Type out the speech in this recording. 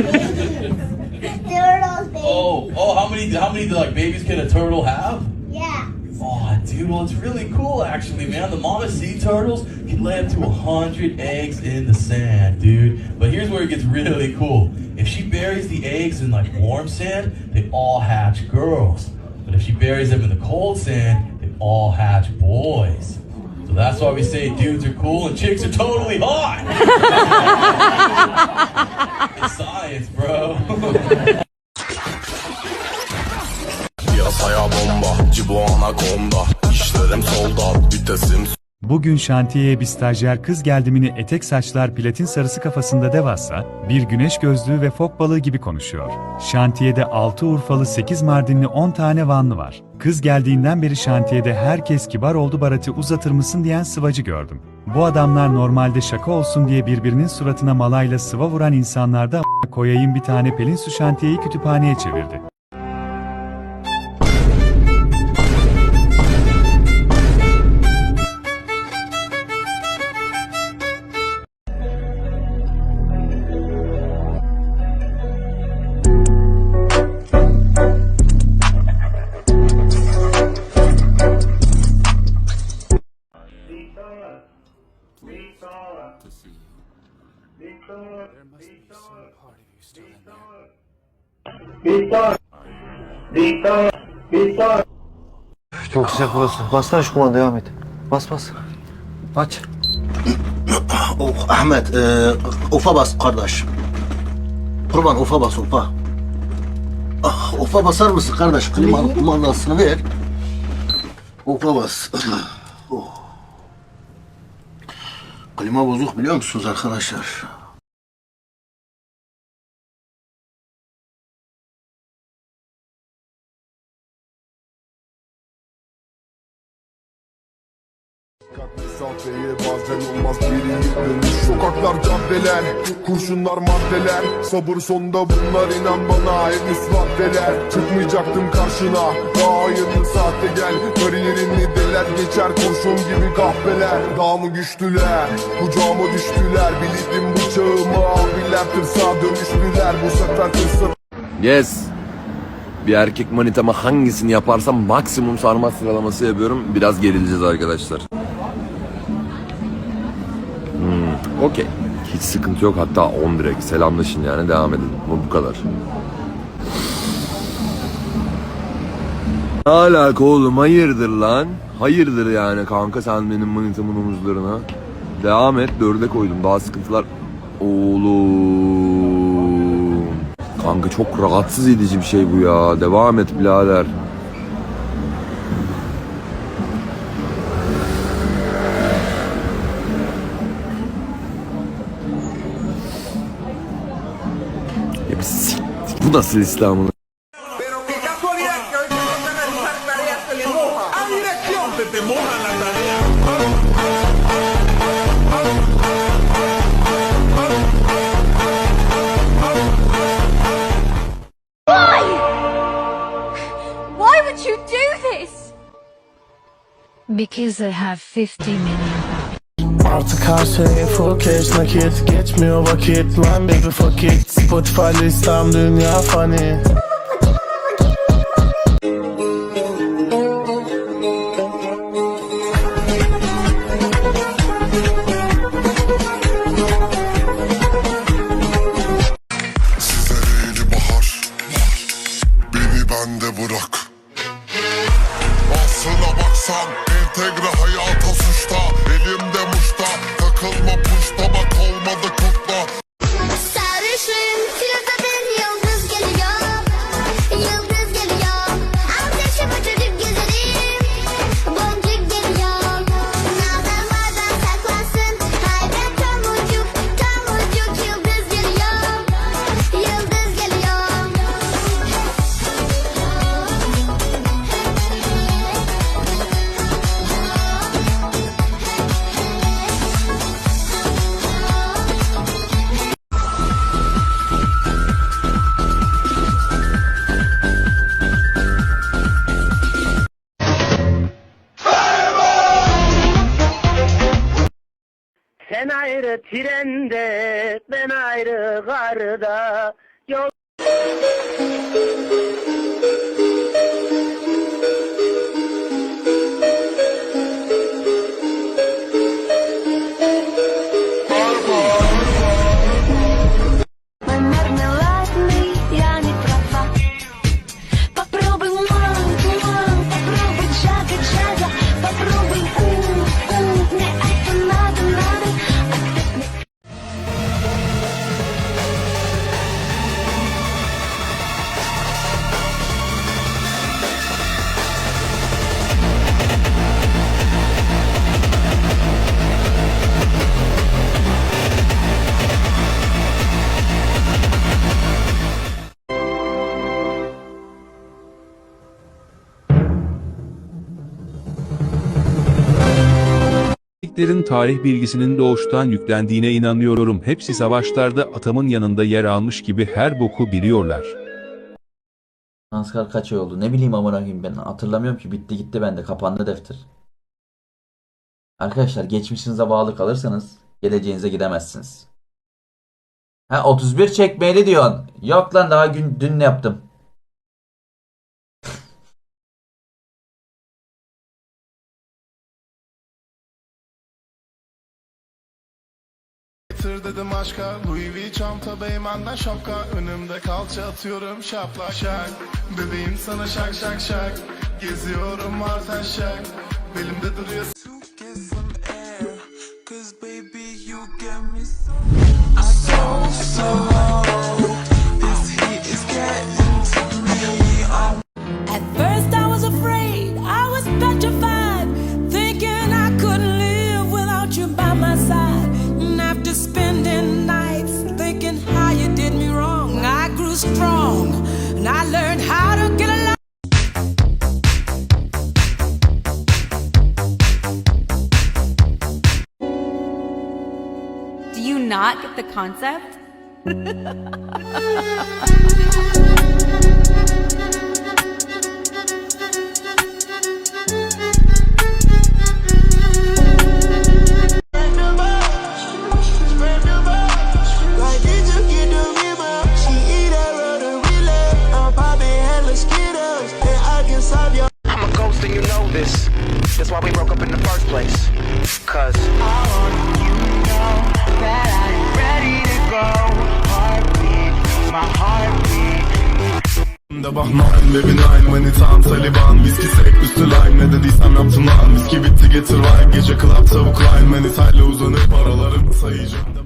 Turtle thing. Oh, oh, how many how many like babies can a turtle have? Yeah. Oh, dude, well, it's really cool actually, man. The mama sea turtles can lay up to a hundred eggs in the sand, dude. But here's where it gets really cool. If she buries the eggs in like warm sand, they all hatch girls. But if she buries them in the cold sand, they all hatch boys. So that's why we say dudes are cool and chicks are totally hot. science, bro. Piyasaya bomba, cibo anakonda İşlerim solda, vitesim Bugün şantiyeye bir stajyer kız geldimini etek saçlar platin sarısı kafasında devasa, bir güneş gözlüğü ve fok balığı gibi konuşuyor. Şantiyede 6 Urfalı 8 Mardinli 10 tane Vanlı var. Kız geldiğinden beri şantiyede herkes kibar oldu baratı uzatır mısın diyen sıvacı gördüm. Bu adamlar normalde şaka olsun diye birbirinin suratına malayla sıva vuran insanlarda "A** koyayım bir tane pelin su şantiyeyi kütüphaneye çevirdi. Çok sıcak burası. Bassana şu kumanda devam et. Bas bas. Aç. Oh, Ahmet, e, ufa bas kardeş. Kurban ufa bas ufa. Ah, ufa basar mısın kardeş? Klima kumandasını ver. Ufa bas. Oh. Klima bozuk biliyor musunuz arkadaşlar? Mesafeye bazen olmaz biri dönüş Sokaklar caddeler, kurşunlar maddeler Sabır sonunda bunlar inan bana henüz maddeler. Çıkmayacaktım karşına daha hayırlı saatte gel. Kariyerini deler geçer kurşun gibi kahveler Daha mı güçlüler, kucağıma düştüler? Bildim bıçağımı abiler tırsağa dönüştüler. Bu sefer tırsa Yes. Bir erkek manitama hangisini yaparsam maksimum sarma sıralaması yapıyorum. Biraz gerileceğiz arkadaşlar. Okey. Hiç sıkıntı yok. Hatta 10 direkt. Selamlaşın yani devam edin. Bu, bu kadar. Ne alaka oğlum? Hayırdır lan? Hayırdır yani kanka sen benim manitamın omuzlarına. Devam et. Dörde koydum. Daha sıkıntılar. Oğlum. Kanka çok rahatsız edici bir şey bu ya. Devam et birader. You do this? Because I have 50 million. Artık her şey full cash nakit. Geçmiyor vakit. Lan baby fuck it. Spotify listem dünya Beni bende bırak. Aslına baksan entegre hayata suçta Elimde muşta. Takılma puşta bak olmadı kutla Sen ayrı trende, ben ayrı garda. Erkeklerin tarih bilgisinin doğuştan yüklendiğine inanıyorum. Hepsi savaşlarda atamın yanında yer almış gibi her boku biliyorlar. Naskar kaç ay oldu? Ne bileyim amına koyayım ben hatırlamıyorum ki bitti gitti bende kapandı defter. Arkadaşlar geçmişinize bağlı kalırsanız geleceğinize gidemezsiniz. Ha 31 çekmeyeli diyorsun. Yok lan daha gün dün ne yaptım? Getir dedim aşka. Louis V. Çanta beymenden şapka. Önümde kalça atıyorum şaplak şak. Bebeğim sana şak şak şak. Geziyorum arten şak. Belimde duruyor. At Spending nights thinking how you did me wrong, I grew strong and I learned how to get along. Do you not get the concept? That's why we broke up in the first place. Cause Da bak nine baby nine Manitan Taliban. Viski sek üstü lime Ne dediysem yaptım lan. Viski bitti getir wine Gece club tavuk line Manitayla uzanıp paralarımı sayacağım. da